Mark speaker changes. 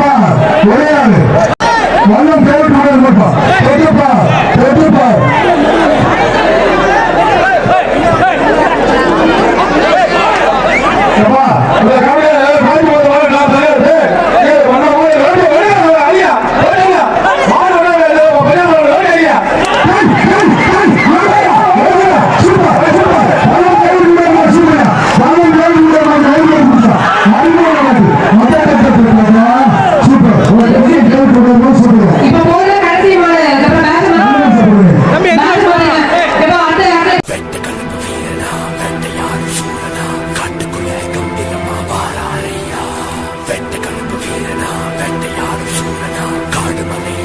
Speaker 1: தொட்டுப்பா உரையாடு வல்லம் செயல்படுறது மட்டும் தொட்டுப்பா தொட்டுப்பா கவலை
Speaker 2: de mami.